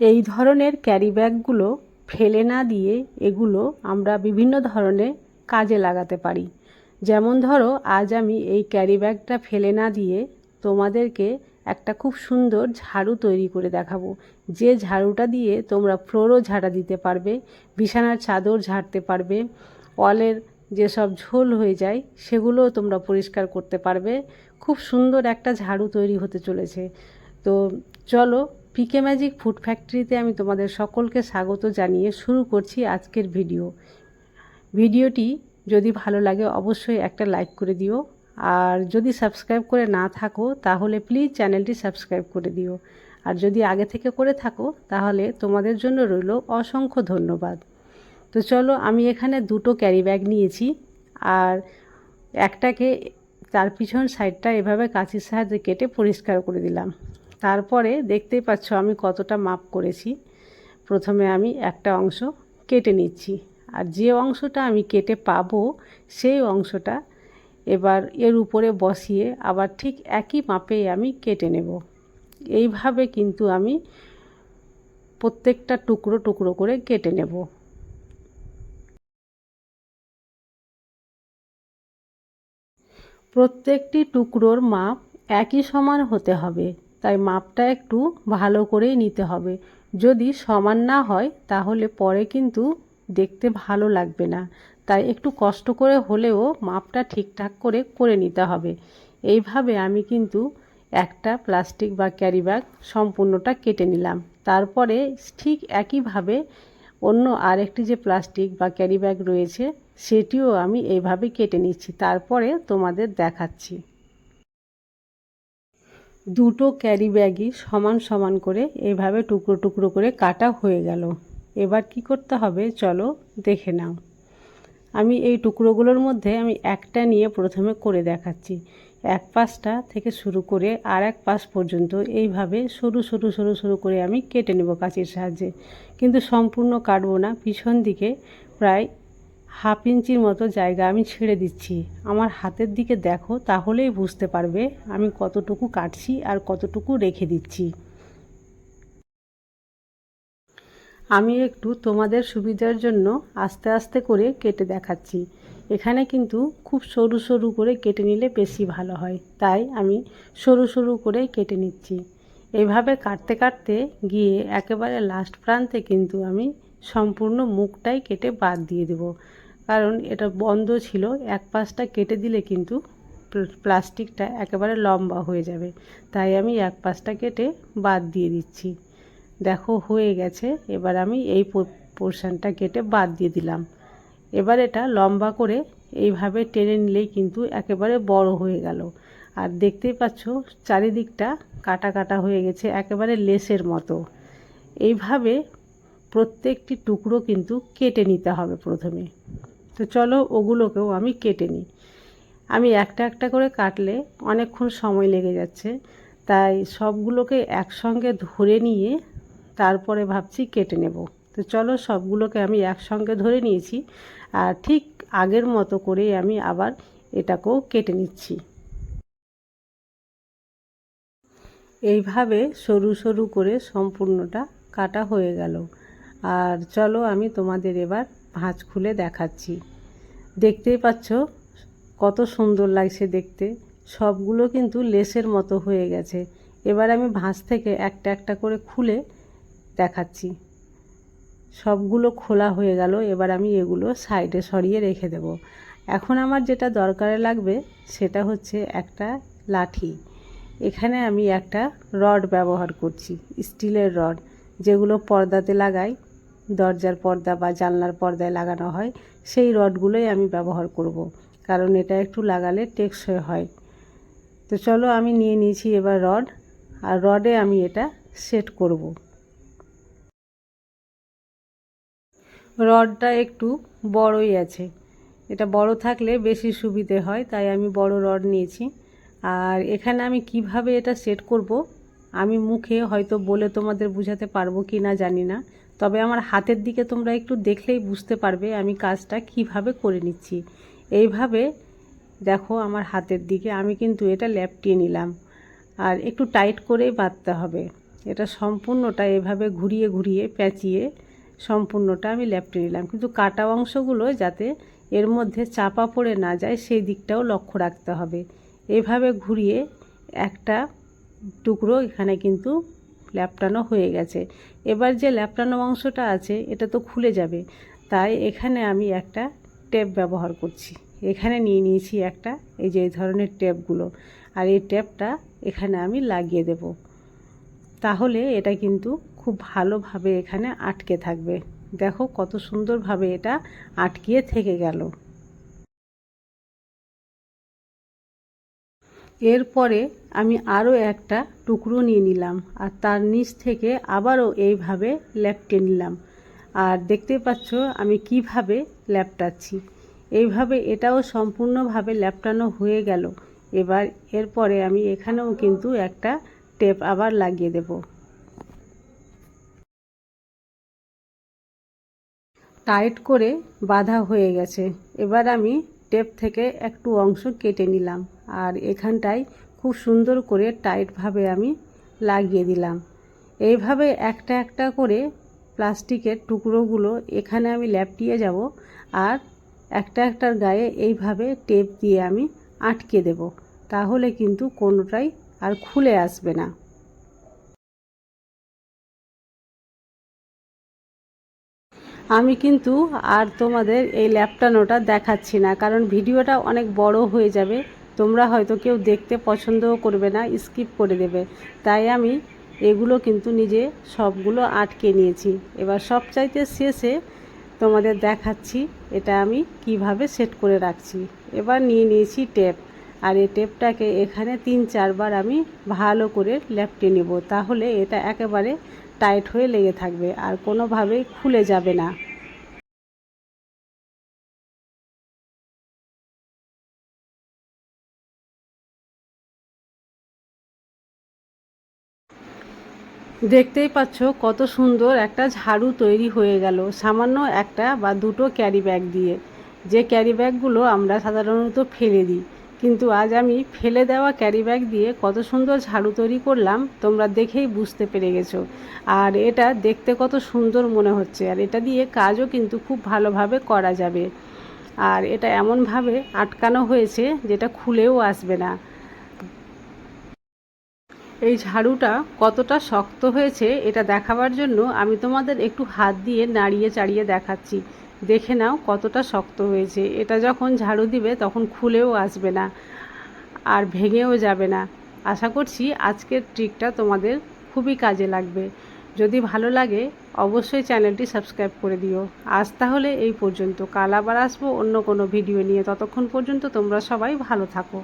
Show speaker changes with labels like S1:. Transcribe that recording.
S1: এই ধরনের ক্যারি ব্যাগগুলো ফেলে না দিয়ে এগুলো আমরা বিভিন্ন ধরনের কাজে লাগাতে পারি। যেমন ধরো, আজ আমি এই ক্যারি ব্যাগটা ফেলে না দিয়ে তোমাদেরকে একটা খুব সুন্দর ঝাড়ু তৈরি করে দেখাবো। যে ঝাড়ুটা দিয়ে তোমরা ফ্লোরও ঝাড়া দিতে পারবে, বিছানার চাদর ঝাড়তে পারবে অলের যেসব ঝোল হয়ে যায় সেগুলোও তোমরা পরিষ্কার করতে পারবে। খুব সুন্দর একটা ঝাড়ু তৈরি হতে চলেছে। তো চলো পিকে ম্যাজিক ফুড ফ্যাক্টরিতে আমি তোমাদের সকলকে স্বাগত জানিয়ে শুরু করছি আজকের ভিডিও। ভিডিওটি যদি ভালো লাগে অবশ্যই একটা লাইক করে দিও। আর যদি সাবস্ক্রাইব করে না থাকো, তাহলে প্লিজ চ্যানেলটি সাবস্ক্রাইব করে দিও। আর যদি আগে থেকে করে থাকো, তাহলে তোমাদের জন্য রইল অসংখ্য ধন্যবাদ। তো চলো, আমি এখানে দুটো ক্যারি ব্যাগ নিয়েছি। আর একটাকে তার পিছন সাইডটা এভাবে কাঁচির সাহায্যে কেটে পরিষ্কার করে দিলাম। তারপরে দেখতেই পাচ্ছ আমি কতটা মাপ করেছি। প্রথমে আমি একটা অংশ কেটে নিচ্ছি। আর যে অংশটা আমি কেটে পাবো, সেই অংশটা এবার এর উপরে বসিয়ে আবার ঠিক একই মাপে আমি কেটে নেব। এইভাবে কিন্তু আমি প্রত্যেকটা টুকরো টুকরো করে কেটে নেব। প্রত্যেকটি টুকরোর মাপ একই সমান হতে হবে। তাই মাপটা একটু ভালো করেই নিতে হবে। যদি সমান না হয়, তাহলে পরে কিন্তু দেখতে ভালো লাগবে না। তাই একটু কষ্ট করে হলেও মাপটা ঠিকঠাক করে করে নিতে হবে। এইভাবে আমি কিন্তু একটা প্লাস্টিক বা ক্যারি ব্যাগ সম্পূর্ণটা কেটে নিলাম। তারপরে ঠিক একইভাবে অন্য আরেকটি যে প্লাস্টিক বা ক্যারি ব্যাগ রয়েছে, সেটিও আমি এইভাবে কেটে নিচ্ছি। তারপরে তোমাদের দেখাচ্ছি। দুটো ক্যারি ব্যাগই সমান সমান করে এইভাবে টুকরো টুকরো করে কাটা হয়ে গেল। এবার কি করতে হবে চলো দেখে নাও। আমি এই টুকরোগুলোর মধ্যে আমি একটা নিয়ে প্রথমে করে দেখাচ্ছি। এক পাশটা থেকে শুরু করে আর এক পাশ পর্যন্ত এইভাবে সরু সরু সরু সরু করে আমি কেটে নেব কাঁচির সাহায্যে। কিন্তু সম্পূর্ণ কাটবো না, পিছন দিকে প্রায় হাফ ইঞ্চির মতো জায়গা আমি ছেড়ে দিচ্ছি। আমার হাতের দিকে দেখো, তাহলেই বুঝতে পারবে আমি কতটুকু কাটছি আর কতটুকু রেখে দিচ্ছি। আমি একটু তোমাদের সুবিধার জন্য আস্তে আস্তে করে কেটে দেখাচ্ছি। এখানে কিন্তু খুব সরু সরু করে কেটে নিলে বেশি ভালো হয়। তাই আমি সরু সরু করে কেটে নিচ্ছি। এভাবে কাটতে কাটতে গিয়ে একেবারে লাস্ট প্রান্তে কিন্তু আমি সম্পূর্ণ মুখটাই কেটে বাদ দিয়ে দেব। কারণ এটা বন্ধ ছিল, এক পাশটা কেটে দিলে কিন্তু প্লাস্টিকটা একেবারে লম্বা হয়ে যাবে। তাই আমি এক পাশটা কেটে বাদ দিয়ে দিচ্ছি। দেখো, হয়ে গেছে। এবার আমি এই পোর্শানটা কেটে বাদ দিয়ে দিলাম। এবার এটা লম্বা করে এইভাবে টেনে নিলেই কিন্তু একেবারে বড় হয়ে গেল। আর দেখতেই পাচ্ছ, চারিদিকটা কাটা কাটা হয়ে গেছে, একেবারে লেসের মতো। এইভাবে প্রত্যেকটি টুকরো কিন্তু কেটে নিতে হবে প্রথমে। তো চলো ওগুলোকেও আমি কেটে নিই। আমি একটা একটা করে কাটলে অনেকক্ষণ সময় লেগে যাচ্ছে। তাই সবগুলোকে একসঙ্গে ধরে নিয়ে তারপরে ভাবছি কেটে নেব। তো চলো সবগুলোকে আমি একসঙ্গে ধরে নিয়েছি আর ঠিক আগের মতো করে আমি আবার এটাকেও কেটে নিচ্ছি। এইভাবে সরু সরু করে সম্পূর্ণটা কাটা হয়ে গেল। আর চলো আমি তোমাদের এবার ভাঁজ খুলে দেখাচ্ছি। দেখতেই পাচ্ছ কত সুন্দর লাগছে দেখতে। সবগুলো কিন্তু লেসের মতো হয়ে গেছে। এবার আমি ভাঁজ থেকে একটা একটা করে খুলে দেখাচ্ছি। সবগুলো খোলা হয়ে গেল, এবার আমি এগুলো সাইডে সরিয়ে রেখে দেব। এখন আমার যেটা দরকারে লাগবে সেটা হচ্ছে একটা লাঠি। এখানে আমি একটা রড ব্যবহার করছি, স্টিলের রড, যেগুলো পর্দাতে লাগাই। দরজার পর্দা বা জানলার পর্দায় লাগানো হয়, সেই রডগুলোই আমি ব্যবহার করব। কারণ এটা একটু লাগালে টেকসই হয় তো চলো আমি নিয়ে নিয়েছি এবার রড, আর রডে আমি এটা সেট করব। রডটা একটু বড়ই আছে এটা বড় থাকলে বেশি সুবিধে হয়, তাই আমি বড় রড নিয়েছি আর এখানে আমি কীভাবে এটা সেট করব, আমি মুখে হয়তো বলে তোমাদের বুঝাতে পারব কি না জানি না তবে আমার হাতের দিকে তোমরা একটু দেখলেই বুঝতে পারবে আমি কাজটা কীভাবে করে নিচ্ছি। এইভাবে দেখো আমার হাতের দিকে আমি কিন্তু এটা ল্যাপটিয়ে নিলাম। আর একটু টাইট করেই বাঁধতে হবে। এটা সম্পূর্ণটা এভাবে ঘুরিয়ে ঘুরিয়ে প্যাঁচিয়ে সম্পূর্ণটা আমি লেপটে নিলাম। কিন্তু কাটা অংশগুলো যাতে এর মধ্যে চাপা পড়ে না যায় সেই দিকটাও লক্ষ্য রাখতে হবে। এভাবে ঘুরিয়ে একটা টুকরো এখানে কিন্তু ল্যাপটানো হয়ে গেছে। এবার যে ল্যাপটানো অংশটা আছে, এটা তো খুলে যাবে। তাই এখানে আমি একটা টেপ ব্যবহার করছি। এখানে নিয়ে নিয়েছি একটা, এই যে এই ধরনের টেপগুলো আর এই টেপটা এখানে আমি লাগিয়ে দেব। তাহলে এটা কিন্তু খুব ভালোভাবে এখানে আটকে থাকবে। দেখো কত সুন্দরভাবে এটা আটকিয়ে থেকে গেল। এরপরে আমি আরও একটা টুকরো নিয়ে নিলাম আর তার নিচ থেকে আবারও এইভাবে ল্যাপটে নিলাম। আর দেখতে পাচ্ছ আমি কীভাবে ল্যাপটাচ্ছি। এইভাবে এটাও সম্পূর্ণভাবে ল্যাপটানো হয়ে গেল। এবার এরপরে আমি এখানেও কিন্তু একটা টেপ আবার লাগিয়ে দেব। টাইট করে বাঁধা হয়ে গেছে। এবার আমি টেপ থেকে একটু অংশ কেটে নিলাম আর এখানটায় খুব সুন্দর করে টাইটভাবে আমি লাগিয়ে দিলাম। এইভাবে একটা একটা করে প্লাস্টিকের টুকরোগুলো এখানে আমি ল্যাপটিয়ে যাব আর একটা একটার গায়ে এইভাবে টেপ দিয়ে আমি আটকে দেব। তাহলে কিন্তু কোনোটাই আর খুলে আসবে না। আমি কিন্তু আর তোমাদের এই ল্যাপটানোটা দেখাচ্ছি না, কারণ ভিডিওটা অনেক বড় হয়ে যাবে। তোমরা হয়তো কেউ দেখতে পছন্দও করবে না, স্কিপ করে দেবে। তাই আমি এগুলো কিন্তু নিজে সবগুলো আটকে নিয়েছি। এবার সব চাইতে শেষে তোমাদের দেখাচ্ছি এটা আমি কীভাবে সেট করে রাখছি। এবার নিয়ে নিয়েছি টেপ, আর এই টেপটাকে এখানে তিন চারবার আমি ভালো করে লেপটে নেব, তাহলে এটা একেবারে টাইট হয়ে লেগে থাকবে আর কোনোভাবেই খুলে যাবে না। দেখতেই পাচ্ছ কত সুন্দর একটা ঝাড়ু তৈরি হয়ে গেল। সামান্য একটা বা দুটো ক্যারি ব্যাগ দিয়ে। যে ক্যারি ব্যাগগুলো আমরা সাধারণত ফেলে দিই। কিন্তু আজ আমি ফেলে দেওয়া ক্যারি ব্যাগ দিয়ে কত সুন্দর ঝাড়ু তৈরি করলাম, তোমরা দেখেই বুঝতে পেরে গেছো। আর এটা দেখতে কত সুন্দর মনে হচ্ছে, আর এটা দিয়ে কাজও কিন্তু খুব ভালোভাবে করা যাবে। আর এটা এমনভাবে আটকানো হয়েছে যেটা খুলেও আসবে না। এই ঝাড়ুটা কতটা শক্ত হয়েছে এটা দেখাবার জন্য আমি তোমাদের একটু হাত দিয়ে নাড়িয়ে চাড়িয়ে দেখাচ্ছি। দেখে নাও কতটা শক্ত হয়েছে। এটা যখন ঝাড়ু দিবে তখন খুলেও আসবে না আর ভেঙেও যাবে না। আশা করছি আজকের ট্রিকটা তোমাদের খুবই কাজে লাগবে। যদি ভালো লাগে অবশ্যই চ্যানেলটি সাবস্ক্রাইব করে দিও। আজ তাহলে এই পর্যন্ত। কাল আবার আসব অন্য কোনো ভিডিও নিয়ে। ততক্ষণ পর্যন্ত তোমরা সবাই ভালো থাকো।